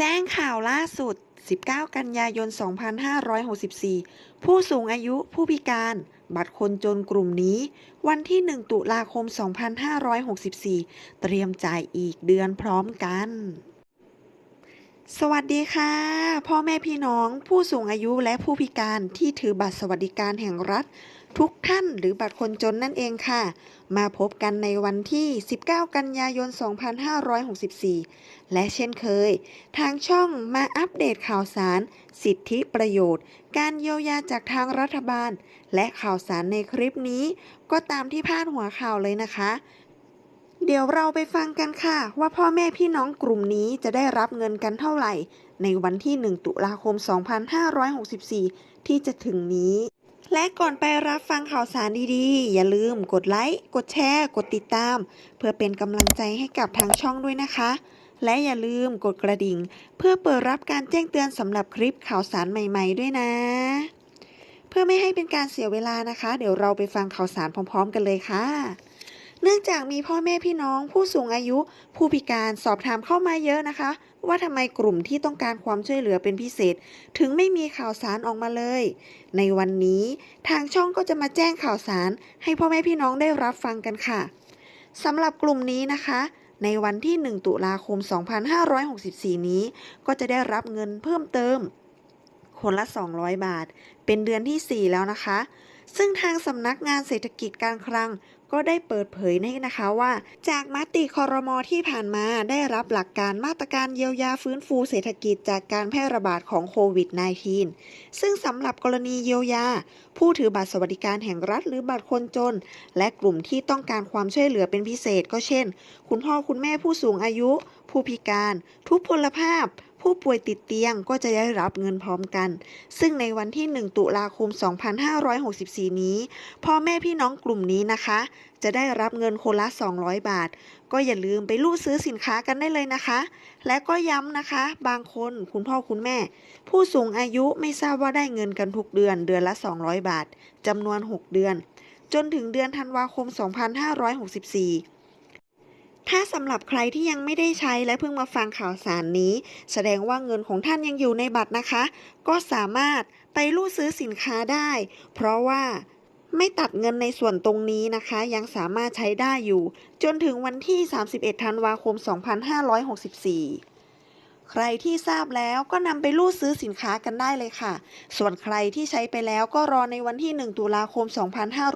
แจ้งข่าวล่าสุด 19 กันยายน 2564 ผู้สูงอายุผู้พิการ บัตรคนจนกลุ่มนี้ วันที่ 1 ตุลาคม 2564 เตรียมจ่ายอีกเดือนพร้อมกัน สวัสดีค่ะ พ่อแม่พี่น้องผู้สูงอายุและผู้พิการที่ถือบัตรสวัสดิการแห่งรัฐ ทุกท่านหรือบัตรคนจนนั่นเองค่ะ มาพบกันในวันที่ 19 กันยายน 2564 และเช่นเคย ทางช่องมาอัปเดตข่าวสาร สิทธิประโยชน์ การเยียวยาจากทางรัฐบาล และข่าวสารในคลิปนี้ ก็ตามที่พาดหัวข่าวเลยนะคะ เดี๋ยวเราไปฟังกันค่ะ ว่าพ่อแม่พี่น้องกลุ่มนี้จะได้รับเงินกันเท่าไหร่ ในวันที่ 1 ตุลาคม 2564 ที่จะถึงนี้ และก่อนไปรับฟังข่าวสารดีๆ อย่าลืมกดไลค์ กดแชร์ กดติดตาม เพื่อเป็นกำลังใจให้กับทางช่องด้วยนะคะ และอย่าลืมกดกระดิ่ง เพื่อเปิดรับการแจ้งเตือนสำหรับคลิปข่าวสารใหม่ ๆ ด้วยนะ เพื่อไม่ให้เป็นการเสียเวลานะคะ เดี๋ยวเราไปฟังข่าวสารพร้อม ๆ กันเลยค่ะ เนื่องจากมีพ่อแม่พี่น้อง ผู้สูงอายุ ผู้พิการสอบถามเข้ามาเยอะนะคะ ว่าทำไมกลุ่มที่ต้องการความช่วยเหลือเป็นพิเศษ ถึงไม่มีข่าวสารออกมาเลย ในวันนี้ทางช่องก็จะมาแจ้งข่าวสาร ให้พ่อแม่พี่น้องได้รับฟังกันค่ะสำหรับกลุ่มนี้นะคะในวันที่ 1 ตุลาคม 2564 นี้ ก็จะได้รับเงินเพิ่มเติม คนละ 200 บาท เป็นเดือนที่ 4 แล้วนะคะ ซึ่งทางสำนักงานเศรษฐกิจการคลังก็ได้เปิดเผยให้นะคะว่า จากมติคอรมอที่ผ่านมาได้รับหลักการมาตรการเยียวยาฟื้นฟูเศรษฐกิจจากการแพร่ระบาดของโควิด -19 ซึ่งสำหรับกรณีเยียวยา ผู้ถือบัตรสวัสดิการแห่งรัฐหรือบัตรคนจน และกลุ่มที่ต้องการความช่วยเหลือเป็นพิเศษก็เช่น คุณพ่อคุณแม่ผู้สูงอายุ ผู้พิการ ทุพพลภาพ ผู้ป่วยติดเตียงก็จะได้รับเงินพร้อมกัน ซึ่งในวันที่ 1 ตุลาคม 2564 นี้ พ่อแม่พี่น้องกลุ่มนี้นะคะ จะได้รับเงินคนละ 200 บาท ก็อย่าลืมไปรูดซื้อสินค้ากันได้เลยนะคะ และก็ย้ำนะคะ บางคนคุณพ่อคุณแม่ ผู้สูงอายุไม่ทราบว่าได้เงินกันทุกเดือนเดือนละ 200 บาทจำนวน 6 เดือน จนถึงเดือนธันวาคม 2564 ถ้าสำหรับใครที่ยังไม่ได้ใช้และเพิ่งมาฟังข่าวสารนี้ แสดงว่าเงินของท่านยังอยู่ในบัตรนะคะ ก็สามารถไปรูดซื้อสินค้าได้ เพราะว่าไม่ตัดเงินในส่วนตรงนี้นะคะ ยังสามารถใช้ได้อยู่ จนถึงวันที่ 31 ธันวาคม 2564ใครที่ทราบแล้วก็นำไปรูดซื้อสินค้ากันได้เลยค่ะ ส่วนใครที่ใช้ไปแล้วก็รอในวันที่ 1 ตุลาคม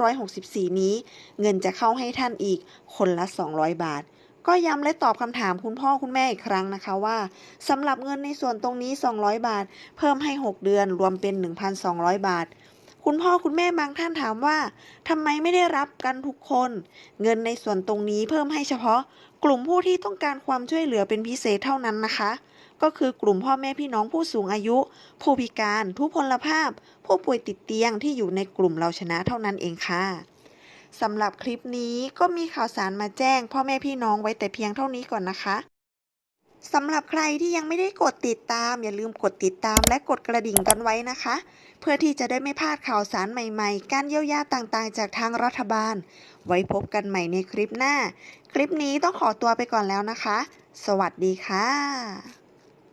2564 นี้ เงินจะเข้าให้ท่านอีกคนละ 200 บาท ก็ย้ำและตอบคำถามคุณพ่อคุณแม่อีกครั้งนะคะว่าสำหรับเงินในส่วนตรงนี้ 200 บาท เพิ่มให้ 6 เดือนรวมเป็น 1,200 บาท คุณพ่อคุณแม่บางท่านถามว่าทำไมไม่ได้รับกันทุกคน เงินในส่วนตรงนี้เพิ่มให้เฉพาะ กลุ่มผู้ที่ต้องการความช่วยเหลือเป็นพิเศษเท่านั้นนะคะ ก็คือกลุ่มพ่อแม่พี่น้องผู้สูงอายุ ผู้พิการ ทุพพลภาพ ผู้ป่วยติดเตียงที่อยู่ในกลุ่มเราชนะเท่านั้นเองค่ะ สำหรับคลิปนี้ก็มีข่าวสารมาแจ้งพ่อแม่พี่น้องไว้แต่เพียงเท่านี้ก่อนนะคะสำหรับใครที่ยังไม่ได้กดติดตาม อย่าลืมกดติดตามและกดกระดิ่งกันไว้นะคะ เพื่อที่จะได้ไม่พลาดข่าวสารใหม่ๆ การเยียวยาต่างๆ จากทางรัฐบาล ไว้พบกันใหม่ในคลิปหน้า คลิปนี้ต้องขอตัวไปก่อนแล้วนะคะ สวัสดีค่ะ